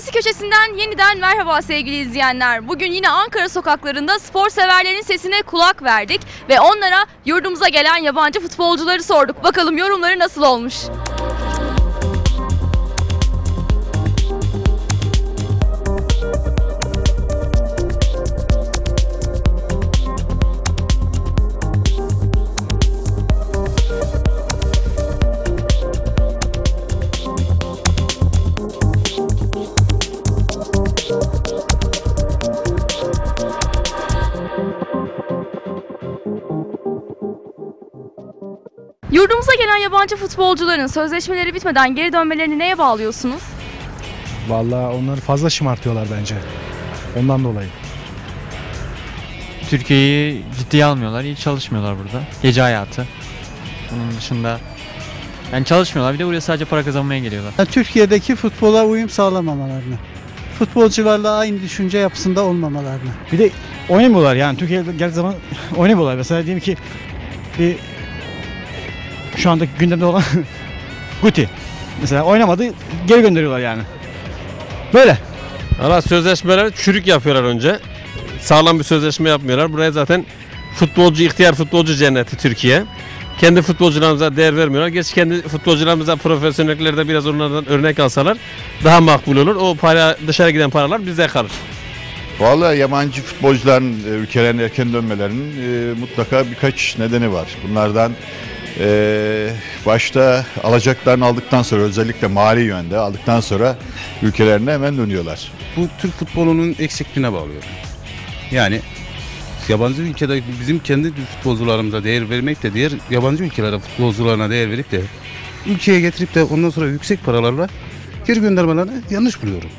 Sesinden yeniden merhaba sevgili izleyenler. Bugün yine Ankara sokaklarında spor severlerin sesine kulak verdik ve onlara yurdumuza gelen yabancı futbolcuları sorduk. Bakalım yorumları nasıl olmuş? Yurdumuza gelen yabancı futbolcuların sözleşmeleri bitmeden geri dönmelerini neye bağlıyorsunuz? Vallahi onları fazla şımartıyorlar bence. Ondan dolayı. Türkiye'yi ciddiye almıyorlar. iyi çalışmıyorlar burada. Gece hayatı. Bunun dışında yani çalışmıyorlar. Bir de buraya sadece para kazanmaya geliyorlar. Türkiye'deki futbola uyum sağlamamalarını, futbolcularla aynı düşünce yapısında olmamalarını. Bir de oynamıyorlar yani Türkiye'de geldiği zaman oynamıyorlar. Mesela diyelim ki bir şu anda gündemde olan Guti. Mesela oynamadı geri gönderiyorlar yani. Böyle. Valla sözleşmeleri çürük yapıyorlar önce. Sağlam bir sözleşme yapmıyorlar. Buraya zaten futbolcu, ihtiyar futbolcu cenneti Türkiye. Kendi futbolcularımıza değer vermiyorlar. Geç kendi futbolcularımıza profesyonellerde biraz onlardan örnek alsalar daha makbul olur. O para dışarı giden paralar bizde kalır. Vallahi yabancı futbolcuların e, ülkelerine erken dönmelerinin e, mutlaka birkaç nedeni var. Bunlardan e, başta alacaklarını aldıktan sonra özellikle mali yönde aldıktan sonra ülkelerine hemen dönüyorlar. bu Türk futbolunun eksikliğine bağlıyorum. Yani yabancı ülkede bizim kendi futbolcularımıza değer vermek de diğer yabancı ülkelere futbolcularına değer verip de ülkeye getirip de ondan sonra yüksek paralarla geri göndermelerini yanlış buluyorum.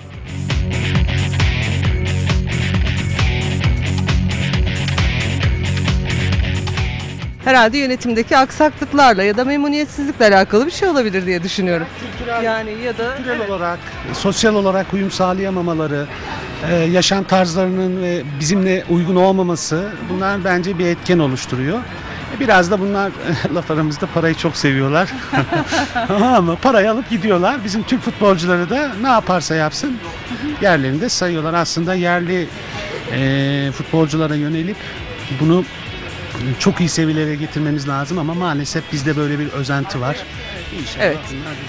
Herhalde yönetimdeki aksaklıklarla ya da memnuniyetsizlikle alakalı bir şey olabilir diye düşünüyorum. Yani ya da Kültürel olarak, sosyal olarak uyum sağlayamamaları, e, yaşam tarzlarının ve bizimle uygun olmaması bunlar bence bir etken oluşturuyor. E, Biraz da bunlar laf aramızda parayı çok seviyorlar. Ama parayı alıp gidiyorlar. Bizim Türk futbolcuları da ne yaparsa yapsın yerlerinde sayıyorlar. Aslında yerli e, futbolculara yönelip bunu çok iyi seviyelere getirmemiz lazım ama maalesef bizde böyle bir özenti var. İnşallah Evet.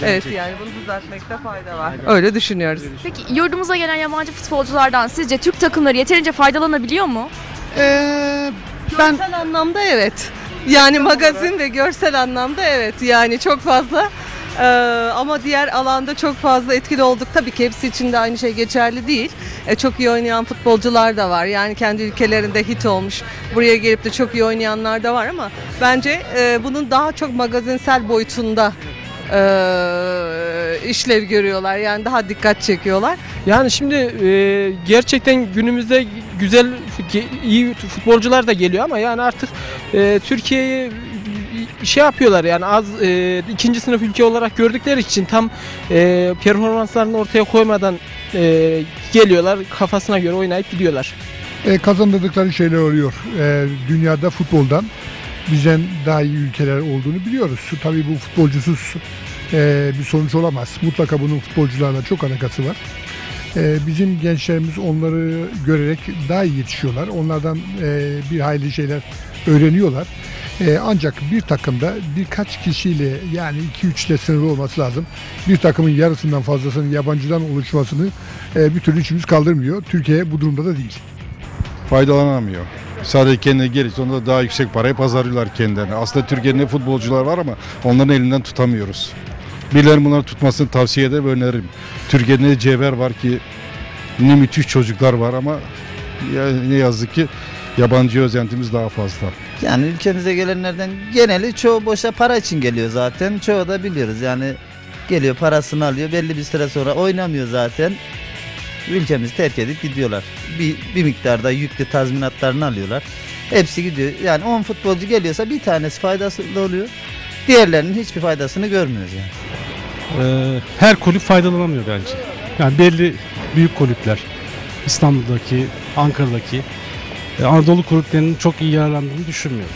evet yani bunu düzeltmekte fayda var. Öyle düşünüyoruz. Peki yurdumuza gelen yabancı futbolculardan sizce Türk takımları yeterince faydalanabiliyor mu? Ee, ben Görsel anlamda evet. Yani magazin ve görsel anlamda evet. Yani çok fazla Ee, ama diğer alanda çok fazla etkili olduk. Tabii ki hepsi için de aynı şey geçerli değil. Ee, çok iyi oynayan futbolcular da var. Yani kendi ülkelerinde hit olmuş. Buraya gelip de çok iyi oynayanlar da var ama bence e, bunun daha çok magazinsel boyutunda e, işlev görüyorlar. Yani daha dikkat çekiyorlar. Yani şimdi e, gerçekten günümüzde güzel, iyi futbolcular da geliyor ama yani artık e, Türkiye'yi şey yapıyorlar yani az e, ikinci sınıf ülke olarak gördükleri için tam e, performanslarını ortaya koymadan e, geliyorlar kafasına göre oynayıp gidiyorlar. e, kazandırdıkları şeyler oluyor. E, dünyada futboldan bizden daha iyi ülkeler olduğunu biliyoruz. Tabii bu futbolcusuz e, bir sonuç olamaz. Mutlaka bunun futbolcularla çok alakası var. E, bizim gençlerimiz onları görerek daha iyi yetişiyorlar. Onlardan e, bir hayli şeyler öğreniyorlar. E, ancak bir takımda birkaç kişiyle yani 2-3 ile sınırlı olması lazım. Bir takımın yarısından fazlasının yabancıdan oluşmasını e, bir türlü içimiz kaldırmıyor. Türkiye bu durumda da değil. Faydalanamıyor. Sadece kendine gelirse onda daha yüksek parayı pazarlıyorlar kendilerine. Aslında Türkiye'de ne futbolcular var ama onların elinden tutamıyoruz. Birilerinin bunları tutmasını tavsiye eder ve öneririm. Türkiye'de ne cevher var ki ne müthiş çocuklar var ama ya, ne yazık ki yabancı özentimiz daha fazla. Yani ülkemize gelenlerden geneli çoğu boşa para için geliyor zaten. Çoğu da biliyoruz yani geliyor parasını alıyor belli bir süre sonra oynamıyor zaten. Ülkemizi terk edip gidiyorlar. Bir, bir miktarda yüklü tazminatlarını alıyorlar. Hepsi gidiyor. Yani 10 futbolcu geliyorsa bir tanesi faydası oluyor. Diğerlerinin hiçbir faydasını görmüyoruz yani. Ee, her kulüp faydalanamıyor bence. Yani belli büyük kulüpler İstanbul'daki, Ankara'daki Anadolu kulüplerinin çok iyi yararlandığını düşünmüyorum.